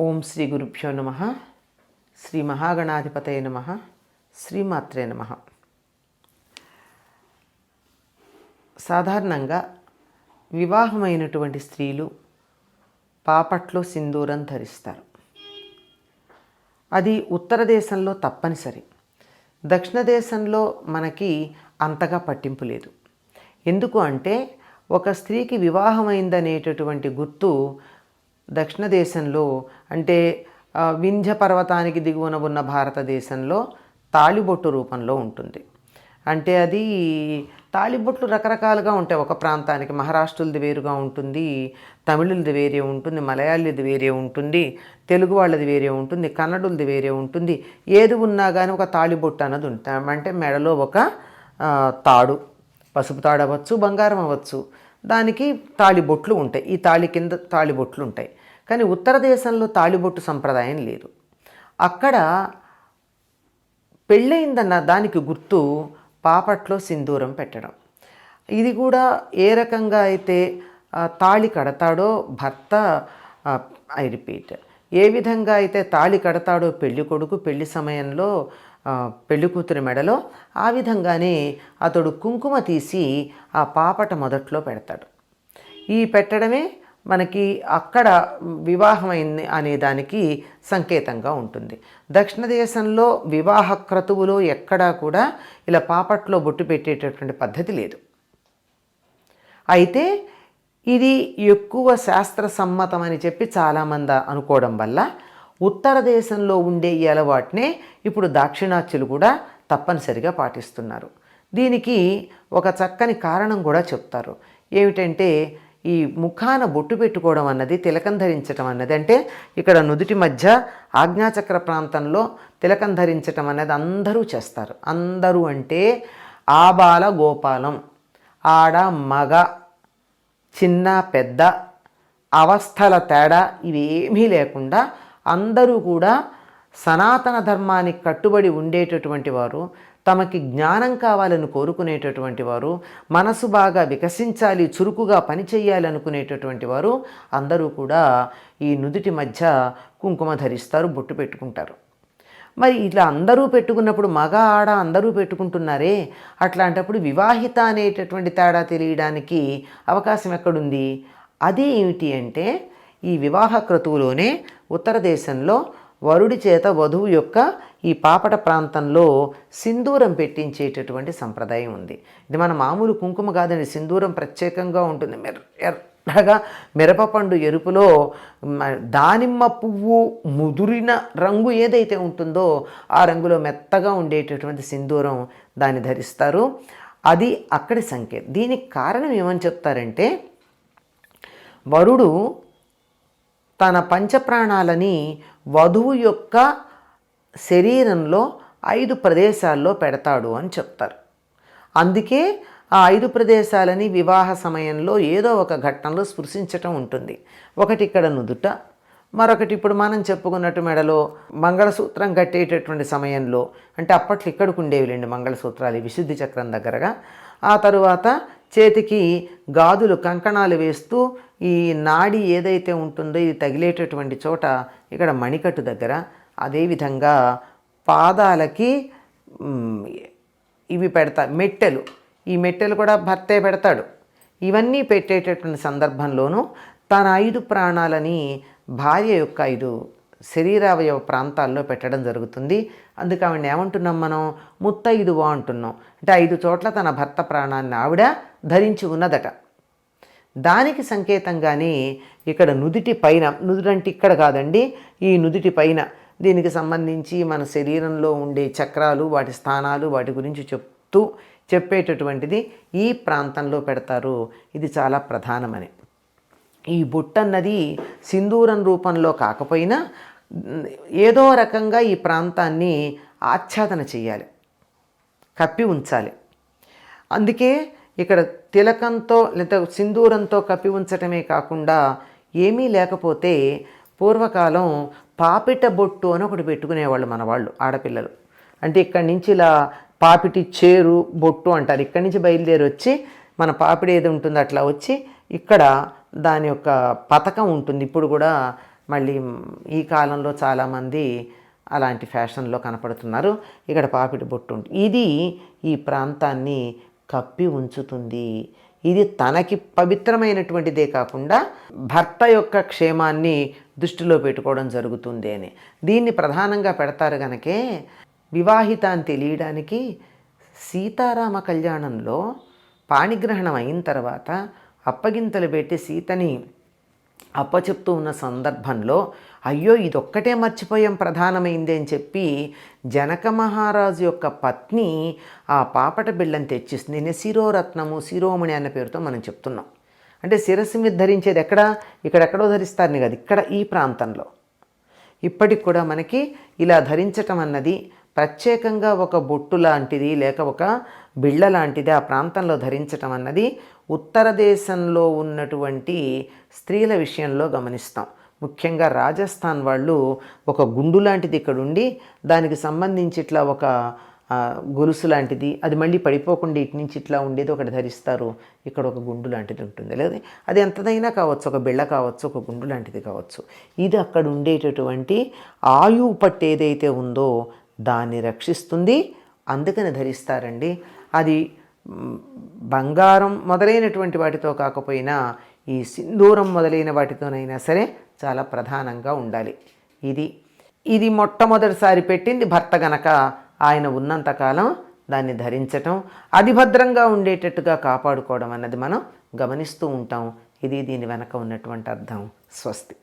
ఓం శ్రీ గురుభ్యో నమ. శ్రీ మహాగణాధిపతయ నమ. శ్రీమాత్రే నమ. సాధారణంగా వివాహమైనటువంటి స్త్రీలు పాపట్లో సింధూరం ధరిస్తారు. అది ఉత్తర దేశంలో తప్పనిసరి. దక్షిణ దేశంలో మనకి అంతగా పట్టింపు లేదు. ఎందుకు అంటే ఒక స్త్రీకి వివాహమైందనేటటువంటి గుర్తు దక్షిణ దేశంలో అంటే వింధ్య పర్వతానికి దిగువన ఉన్న భారతదేశంలో తాళిబొట్టు రూపంలో ఉంటుంది. అంటే అది తాళిబొట్లు రకరకాలుగా ఉంటాయి. ఒక ప్రాంతానికి మహారాష్ట్రులది వేరుగా ఉంటుంది తమిళులది వేరే ఉంటుంది మలయాళీది వేరే ఉంటుంది తెలుగు వాళ్ళది వేరే ఉంటుంది కన్నడులది వేరే ఉంటుంది. ఏది ఉన్నా కానీ ఒక తాళిబొట్టు అన్నది ఉంటాం అంటే మెడలో ఒక తాడు. పసుపు తాడు అవ్వచ్చు బంగారం అవ్వచ్చు. దానికి తాళిబొట్లు ఉంటాయి. ఈ తాళి కింద తాళిబొట్లు ఉంటాయి. కానీ ఉత్తర దేశంలో తాళిబొట్టు సంప్రదాయం లేదు. అక్కడ పెళ్ళయిందన్న దానికి గుర్తు పాపట్లో సింధూరం పెట్టడం. ఇది కూడా ఏ రకంగా అయితే తాళి కడతాడో భర్త ఐ రిపీట్ ఏ విధంగా అయితే తాళి కడతాడో పెళ్ళి కొడుకు పెళ్ళి సమయంలో పెళ్ళికూతురి మెడలో ఆ విధంగానే అతడు కుంకుమ తీసి ఆ పాపట మొదట్లో పెడతాడు. ఈ పెట్టడమే మనకి అక్కడ వివాహమైంది అనే దానికి సంకేతంగా ఉంటుంది. దక్షిణ దేశంలో వివాహ క్రతువులో ఎక్కడా కూడా ఇలా పాపట్లో బొట్టు పెట్టేటటువంటి పద్ధతి లేదు. అయితే ఇది ఎక్కువ శాస్త్ర సమ్మతం అని చెప్పి చాలామంది అనుకోవడం వల్ల ఉత్తర దేశంలో ఉండే ఈ అలవాటునే ఇప్పుడు దాక్షిణాత్యులు కూడా తప్పనిసరిగా పాటిస్తున్నారు. దీనికి ఒక చక్కని కారణం కూడా చెప్తారు. ఏమిటంటే ఈ ముఖాన బొట్టు పెట్టుకోవడం అన్నది తిలకం ధరించటం అన్నది అంటే ఇక్కడ నుదుటి మధ్య ఆజ్ఞాచక్ర ప్రాంతంలో తిలకం ధరించటం అనేది అందరూ చేస్తారు. అందరూ అంటే ఆబాల గోపాలం ఆడ మగ చిన్న పెద్ద అవస్థల తేడా ఇవేమీ లేకుండా అందరూ కూడా సనాతన ధర్మానికి కట్టుబడి ఉండేటటువంటి వారు తమకి జ్ఞానం కావాలని కోరుకునేటటువంటి వారు మనసు బాగా వికసించాలి చురుకుగా పనిచేయాలనుకునేటటువంటి వారు అందరూ కూడా ఈ నుదుటి మధ్య కుంకుమ ధరిస్తారు బొట్టు పెట్టుకుంటారు. మరి ఇట్లా అందరూ పెట్టుకున్నప్పుడు మగ ఆడ అందరూ పెట్టుకుంటున్నారే? అట్లాంటప్పుడు వివాహిత అనేటటువంటి తేడా తెలియడానికి అవకాశం ఎక్కడుంది? అది ఏమిటి అంటే ఈ వివాహ క్రతువులోనే ఉత్తర దేశంలో వరుడి చేత వధువు యొక్క ఈ పాపట ప్రాంతంలో సింధూరం పెట్టించేటటువంటి సంప్రదాయం ఉంది. ఇది మన మామూలు కుంకుమ కాదండి సింధూరం ప్రత్యేకంగా ఉంటుంది. మెర్ ఎర్రగా మిరపపండు ఎరుపులో దానిమ్మ పువ్వు ముదురిన రంగు ఏదైతే ఉంటుందో ఆ రంగులో మెత్తగా ఉండేటటువంటి సింధూరం దాన్ని ధరిస్తారు. అది అక్కడి సంకేతం. దీనికి కారణం ఏమని చెప్తారంటే వరుడు తన పంచప్రాణాలని వధువు యొక్క శరీరంలో ఐదు ప్రదేశాల్లో పెడతాడు అని చెప్తారు. అందుకే ఆ ఐదు ప్రదేశాలని వివాహ సమయంలో ఏదో ఒక ఘట్టంలో స్పృశించటం ఉంటుంది. ఒకటి ఇక్కడ నుదుట మరొకటి ఇప్పుడు మనం చెప్పుకున్నట్టు మెడలో మంగళసూత్రం కట్టేటటువంటి సమయంలో అంటే అప్పట్లో ఇక్కడికి ఉండేవిలేండి మంగళసూత్రాలు విశుద్ధి చక్రం దగ్గరగా. ఆ తరువాత చేతికి గాజులు కంకణాలు వేస్తూ ఈ నాడి ఏదైతే ఉంటుందో ఇది తగిలేటటువంటి చోట ఇక్కడ మణికట్టు దగ్గర అదేవిధంగా పాదాలకి ఇవి పెడతా మెట్టెలు. ఈ మెట్టెలు కూడా భర్తే పెడతాడు. ఇవన్నీ పెట్టేటటువంటి సందర్భంలోనూ తన ఐదు ప్రాణాలని భార్య యొక్క ఐదు శరీరావయవ ప్రాంతాల్లో పెట్టడం జరుగుతుంది. అందుకే ఆవిడని ఏమంటున్నాం మనం? ముత్తైదువా అంటున్నాం. అంటే ఐదు చోట్ల తన భర్త ప్రాణాన్ని ఆవిడ ధరించి ఉన్నదట. దానికి సంకేతంగానే ఇక్కడ నుదుటి పైన నుదుటంటే ఇక్కడ కాదండి ఈ నుదుటి పైన దీనికి సంబంధించి మన శరీరంలో ఉండే చక్రాలు వాటి స్థానాలు వాటి గురించి చెప్తూ చెప్పేటటువంటిది ఈ ప్రాంతంలో పెడతారు. ఇది చాలా ప్రధానమని. ఈ బుట్టన్నది సింధూరం రూపంలో కాకపోయినా ఏదో రకంగా ఈ ప్రాంతాన్ని ఆచ్ఛాదన చేయాలి కప్పి ఉంచాలి. అందుకే ఇక్కడ తిలకంతో లేదా సింధూరంతో కప్పి ఉంచటమే కాకుండా ఏమీ లేకపోతే పూర్వకాలం పాపిట బొట్టు అని ఒకటి పెట్టుకునేవాళ్ళు మన వాళ్ళు ఆడపిల్లలు. అంటే ఇక్కడి నుంచి ఇలా పాపిటి చేరు బొట్టు అంటారు. ఇక్కడి నుంచి బయలుదేరి వచ్చి మన పాపిడి ఏది ఉంటుందో అట్లా వచ్చి ఇక్కడ దాని యొక్క పథకం ఉంటుంది. ఇప్పుడు కూడా మళ్ళీ ఈ కాలంలో చాలామంది అలాంటి ఫ్యాషన్లో కనపడుతున్నారు. ఇక్కడ పాపిడి బొట్టు ఉంటుంది. ఇది ఈ ప్రాంతాన్ని కప్పి ఉంచుతుంది. ఇది తనకి పవిత్రమైనటువంటిదే కాకుండా భర్త యొక్క క్షేమాన్ని దృష్టిలో పెట్టుకోవడం జరుగుతుంది అని. దీన్ని ప్రధానంగా పెడతారు గనకే వివాహిత అని తెలియడానికి సీతారామ కళ్యాణంలో పాణిగ్రహణం అయిన తర్వాత అప్పగింతలు పెట్టి సీతని అప్పచెప్తూ ఉన్న సందర్భంలో అయ్యో ఇదొక్కటే మర్చిపోయాం ప్రధానమైంది అని చెప్పి జనక మహారాజు యొక్క పత్ని ఆ పాపట బిళ్ళని తెచ్చిస్తుంది. నేను శిరోరత్నము శిరోమణి అన్న పేరుతో మనం చెప్తున్నాం. అంటే శిరస్సు మీద ధరించేది ఎక్కడ? ఇక్కడెక్కడో ధరిస్తారని కదా ఇక్కడ ఈ ప్రాంతంలో. ఇప్పటికి కూడా మనకి ఇలా ధరించటం అన్నది ప్రత్యేకంగా ఒక బొట్టు లాంటిది లేక ఒక బిళ్ళ లాంటిది ఆ ప్రాంతంలో ధరించటం అన్నది ఉత్తర దేశంలో ఉన్నటువంటి స్త్రీల విషయంలో గమనిస్తాం. ముఖ్యంగా రాజస్థాన్ వాళ్ళు ఒక గుండు లాంటిది ఇక్కడ ఉండి దానికి సంబంధించి ఇట్లా ఒక గొలుసు లాంటిది అది మళ్ళీ పడిపోకుండా ఇటు నుంచి ఇట్లా ఉండేది ఒకటి ధరిస్తారు. ఇక్కడ ఒక గుండు లాంటిది ఉంటుంది. లేదా అది ఎంతదైనా కావచ్చు ఒక బిళ్ళ కావచ్చు ఒక గుండు లాంటిది కావచ్చు. ఇది అక్కడ ఉండేటటువంటి ఆయువు పట్టు ఏదైతే ఉందో దాన్ని రక్షిస్తుంది. అందుకని ధరిస్తారండి. అది బంగారం మొదలైనటువంటి వాటితో కాకపోయినా ఈ సింధూరం మొదలైన వాటితోనైనా సరే చాలా ప్రధానంగా ఉండాలి. ఇది ఇది మొట్టమొదటిసారి పెట్టింది భర్త గనక ఆయన ఉన్నంతకాలం దాన్ని ధరించటం అది భద్రంగా ఉండేటట్టుగా కాపాడుకోవడం అన్నది మనం గమనిస్తూ ఉంటాం. ఇది దీని వెనక ఉన్నటువంటి అర్థం. స్వస్తి.